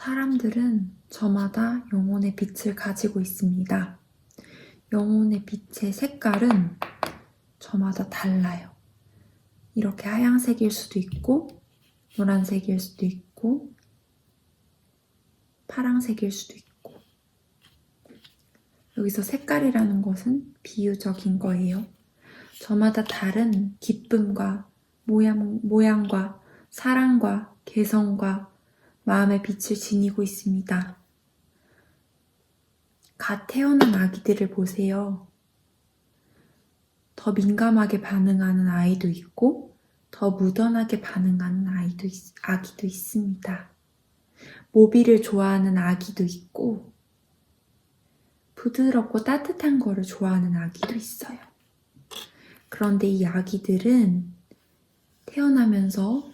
사람들은 저마다 영혼의 빛을 가지고 있습니다. 영혼의 빛의 색깔은 저마다 달라요. 이렇게 하얀색일 수도 있고, 노란색일 수도 있고, 파랑색일 수도 있고. 여기서 색깔이라는 것은 비유적인 거예요. 저마다 다른 기쁨과 모양, 모양과 사랑과 개성과 마음의 빛을 지니고 있습니다. 갓 태어난 아기들을 보세요. 더 민감하게 반응하는 아이도 있고, 더 무던하게 반응하는 아이도, 있- 아기도 있습니다. 모비를 좋아하는 아기도 있고, 부드럽고 따뜻한 거를 좋아하는 아기도 있어요. 그런데 이 아기들은 태어나면서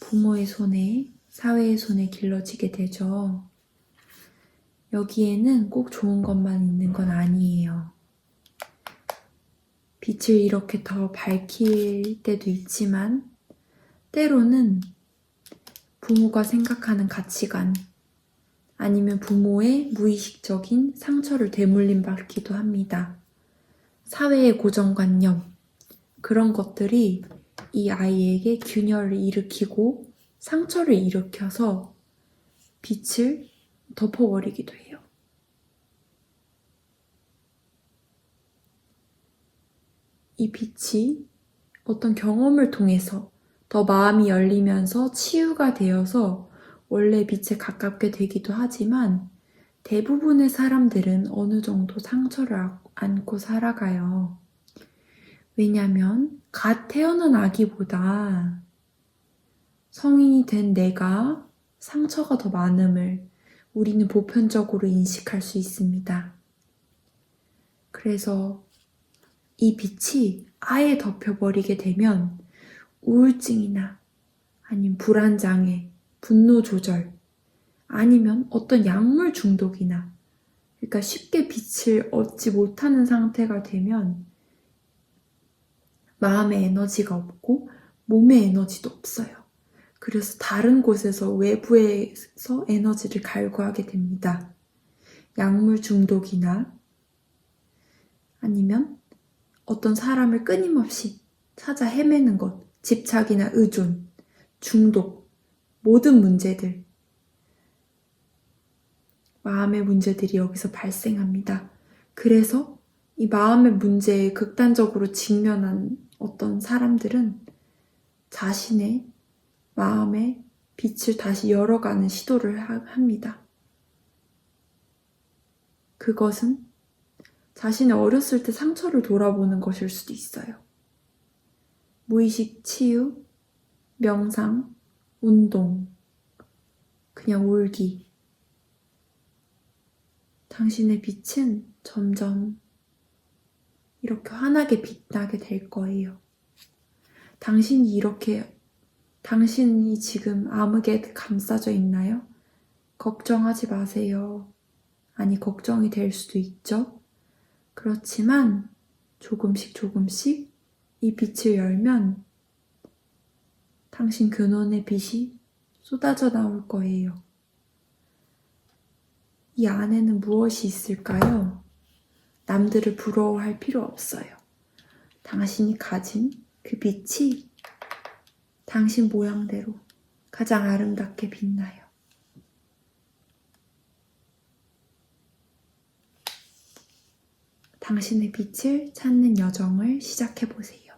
부모의 손에, 사회의 손에 길러지게 되죠. 여기에는 꼭 좋은 것만 있는 건 아니에요. 빛을 이렇게 더 밝힐 때도 있지만, 때로는 부모가 생각하는 가치관, 아니면 부모의 무의식적인 상처를 되물림 받기도 합니다. 사회의 고정관념, 그런 것들이 이 아이에게 균열을 일으키고 상처를 일으켜서 빛을 덮어버리기도 해요. 이 빛이 어떤 경험을 통해서 더 마음이 열리면서 치유가 되어서 원래 빛에 가깝게 되기도 하지만 대부분의 사람들은 어느 정도 상처를 안- 안고 살아가요. 왜냐면 갓 태어난 아기보다 성인이 된 내가 상처가 더 많음을 우리는 보편적으로 인식할 수 있습니다. 그래서 이 빛이 아예 덮여버리게 되면 우울증이나 아니면 불안장애, 분노 조절, 아니면 어떤 약물 중독이나 그러니까 쉽게 빛을 얻지 못하는 상태가 되면 마음의 에너지가 없고 몸의 에너지도 없어요. 그래서 다른 곳에서 외부에서 에너지를 갈구하게 됩니다. 약물 중독이나 아니면 어떤 사람을 끊임없이 찾아 헤매는 것, 집착이나 의존, 중독, 모든 문제들, 마음의 문제들이 여기서 발생합니다. 그래서 이 마음의 문제에 극단적으로 직면한 어떤 사람들은 자신의 마음의 빛을 다시 열어가는 시도를 하- 합니다. 그것은 자신의 어렸을 때 상처를 돌아보는 것일 수도 있어요. 무의식 치유, 명상, 운동, 그냥 울기. 당신의 빛은 점점 이렇게 환하게 빛나게 될 거예요. 당신이 이렇게, 당신이 지금 암흑에 감싸져 있나요? 걱정하지 마세요. 아니, 걱정이 될 수도 있죠? 그렇지만 조금씩 조금씩 이 빛을 열면 당신 근원의 빛이 쏟아져 나올 거예요. 이 안에는 무엇이 있을까요? 남들을 부러워할 필요 없어요. 당신이 가진 그 빛이 당신 모양대로 가장 아름답게 빛나요. 당신의 빛을 찾는 여정을 시작해 보세요.